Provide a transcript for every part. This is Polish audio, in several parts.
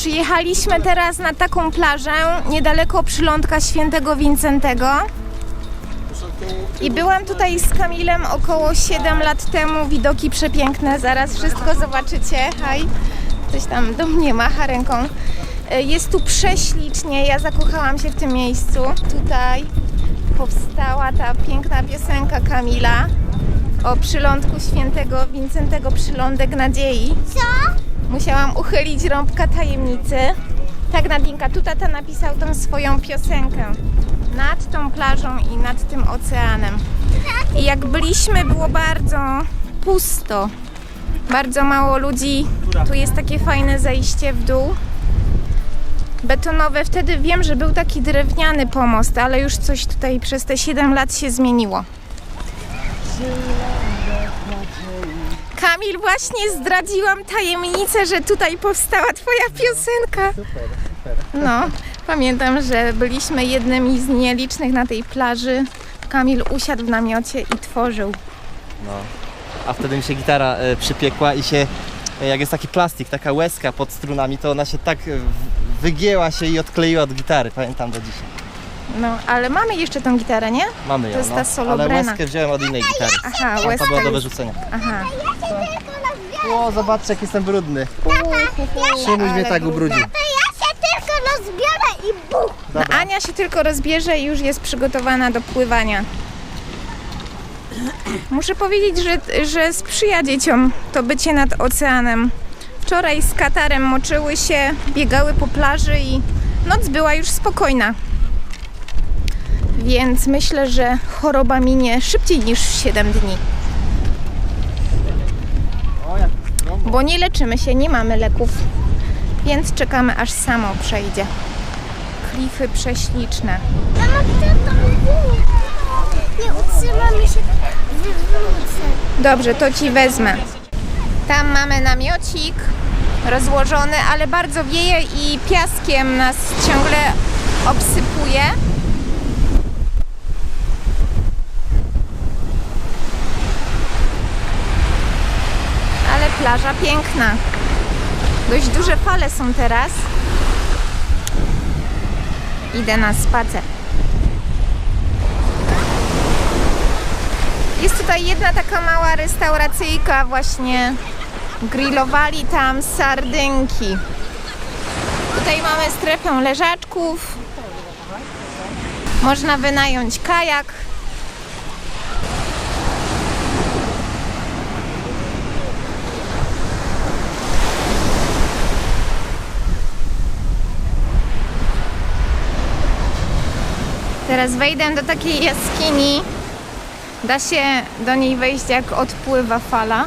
Przyjechaliśmy teraz na taką plażę niedaleko przylądka świętego Wincentego. I byłam tutaj z Kamilem około 7 lat temu. Widoki przepiękne, zaraz wszystko zobaczycie. Haj, coś tam do mnie macha ręką. Jest tu prześlicznie, ja zakochałam się w tym miejscu. Tutaj powstała ta piękna piosenka Kamila o przylądku świętego Wincentego, przylądek nadziei. Co? Musiałam uchylić rąbka tajemnicy. Tak, Nadinka, tu tata napisał tą swoją piosenkę. Nad tą plażą i nad tym oceanem. I jak byliśmy, było bardzo pusto. Bardzo mało ludzi. Tu jest takie fajne zejście w dół. Betonowe. Wtedy wiem, że był taki drewniany pomost, ale już coś tutaj przez te 7 lat się zmieniło. Kamil, właśnie zdradziłam tajemnicę, że tutaj powstała Twoja piosenka. Super, super. No, pamiętam, że byliśmy jednymi z nielicznych na tej plaży. Kamil usiadł w namiocie i tworzył. No. A wtedy mi się gitara e, przypiekła i się, e, jak jest taki plastik, taka łezka pod strunami, to ona się tak e, w- wygięła się i odkleiła od gitary, pamiętam do dzisiaj. No, ale mamy jeszcze tą gitarę, nie? Mamy ją, To jest no. ta solo Ale Brena. łezkę wziąłem od innej gitary. Aha, Tam to łezka była do jest. wyrzucenia. Aha. O, zobaczcie jak jestem brudny. Szymuś mnie Ale tak brudny. ubrudził. To ja się tylko rozbiorę i buch. No, Ania się tylko rozbierze i już jest przygotowana do pływania. Muszę powiedzieć, że, że sprzyja dzieciom to bycie nad oceanem. Wczoraj z katarem moczyły się, biegały po plaży i noc była już spokojna. Więc myślę, że choroba minie szybciej niż 7 dni. Bo nie leczymy się, nie mamy leków, więc czekamy aż samo przejdzie. Klify prześliczne. Nie utrzymamy się, wywrócę. Dobrze, to ci wezmę. Tam mamy namiocik rozłożony, ale bardzo wieje i piaskiem nas ciągle obsypuje. Ale plaża piękna. Dość duże fale są teraz. Idę na spacer. Jest tutaj jedna taka mała restauracyjka, właśnie grillowali tam sardynki. Tutaj mamy strefę leżaczków. Można wynająć kajak. Teraz wejdę do takiej jaskini. Da się do niej wejść jak odpływa fala.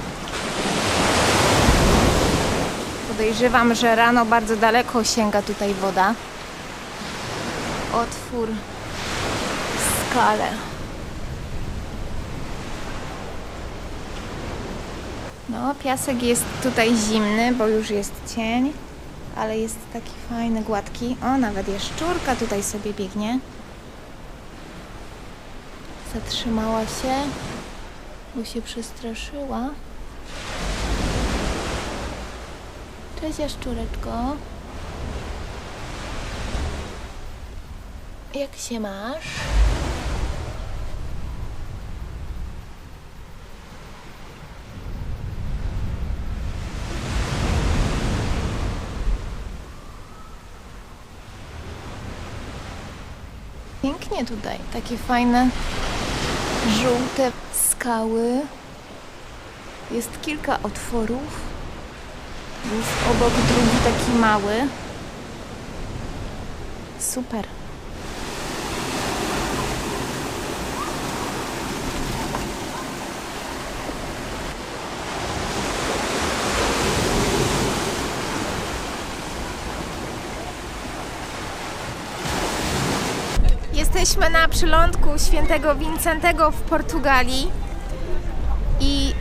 Podejrzewam, że rano bardzo daleko sięga tutaj woda. Otwór w skale. No, piasek jest tutaj zimny, bo już jest cień, ale jest taki fajny, gładki. O, nawet jaszczurka tutaj sobie biegnie. Zatrzymała się, bo się przestraszyła. Cześć jaszczureczko. Jak się masz? Pięknie tutaj, takie fajne żółte skały. Jest kilka otworów. Jest obok drugi taki mały. Super. Jesteśmy na przylądku świętego Wincentego w Portugalii i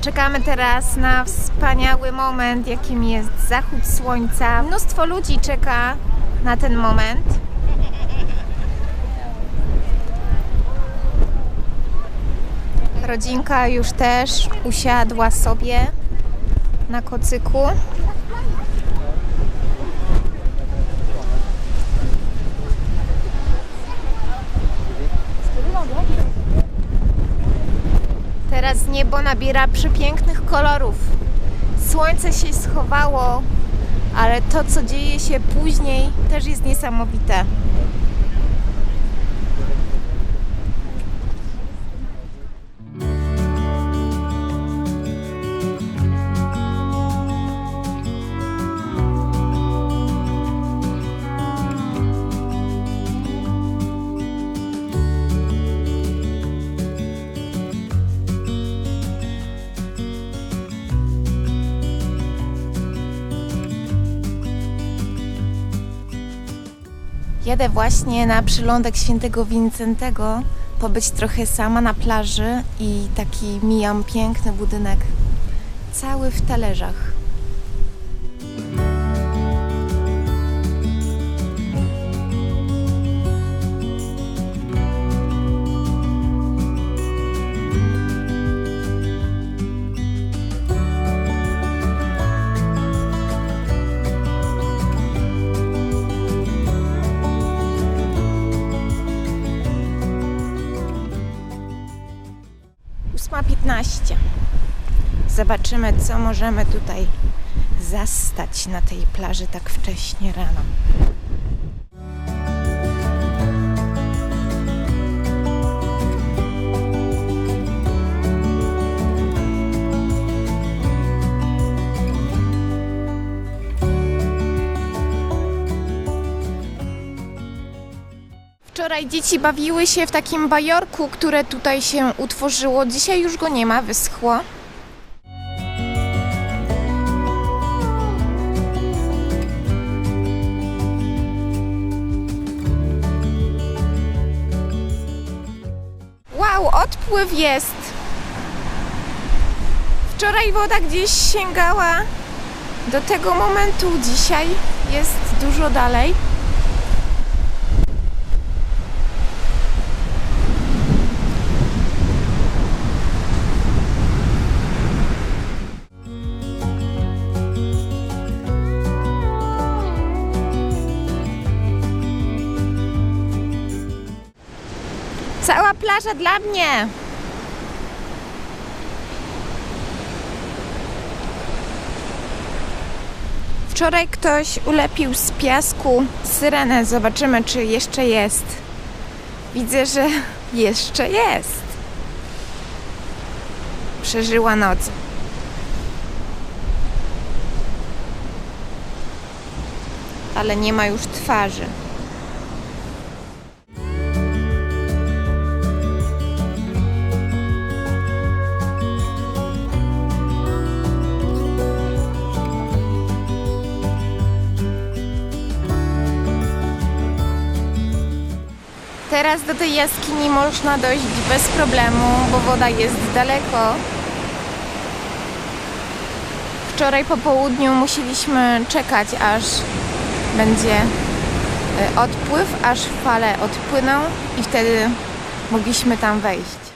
czekamy teraz na wspaniały moment, jakim jest zachód słońca. Mnóstwo ludzi czeka na ten moment. Rodzinka już też usiadła sobie na kocyku. Teraz niebo nabiera przepięknych kolorów. Słońce się schowało, ale to, co dzieje się później, też jest niesamowite. Jadę właśnie na przylądek świętego Wincentego, pobyć trochę sama na plaży i taki mijam piękny budynek, cały w talerzach. Zobaczymy, co możemy tutaj zastać na tej plaży tak wcześnie rano. Wczoraj dzieci bawiły się w takim bajorku, które tutaj się utworzyło. Dzisiaj już go nie ma, wyschło. Jest! Wczoraj woda gdzieś sięgała do tego momentu, dzisiaj jest dużo dalej. Plaża dla mnie. Wczoraj ktoś ulepił z piasku syrenę. Zobaczymy, czy jeszcze jest. Widzę, że jeszcze jest. Przeżyła noc. Ale nie ma już twarzy. Teraz do tej jaskini można dojść bez problemu, bo woda jest daleko. Wczoraj po południu musieliśmy czekać, aż będzie e, odpływ, aż fale odpłyną i wtedy mogliśmy tam wejść.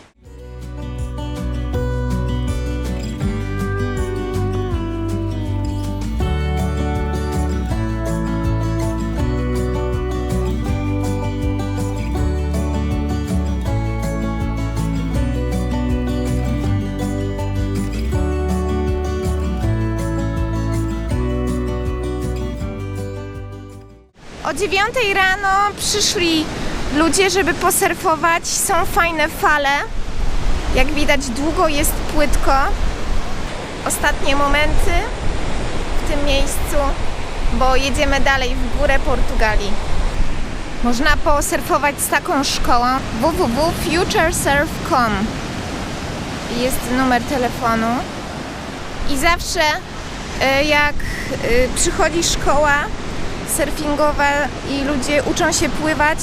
O 9 rano przyszli ludzie, żeby posurfować. Są fajne fale. Jak widać, długo jest płytko. Ostatnie momenty w tym miejscu, bo jedziemy dalej w górę Portugalii. Można posurfować z taką szkołą www.futuresurf.com Jest numer telefonu. I zawsze e, jak e, przychodzi szkoła, surfingowe i ludzie uczą się pływać,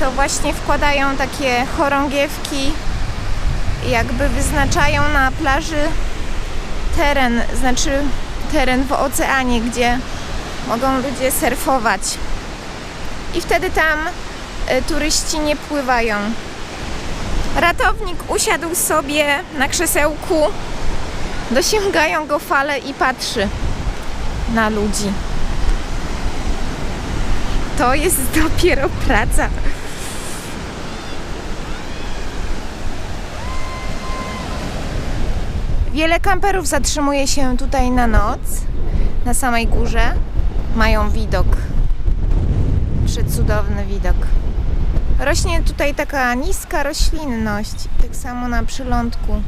to właśnie wkładają takie chorągiewki, jakby wyznaczają na plaży teren, znaczy teren w oceanie, gdzie mogą ludzie surfować. I wtedy tam e, turyści nie pływają. Ratownik usiadł sobie na krzesełku, dosięgają go fale i patrzy na ludzi. To jest dopiero praca. Wiele kamperów zatrzymuje się tutaj na noc, na samej górze. Mają widok, przecudowny widok. Rośnie tutaj taka niska roślinność, tak samo na przylądku.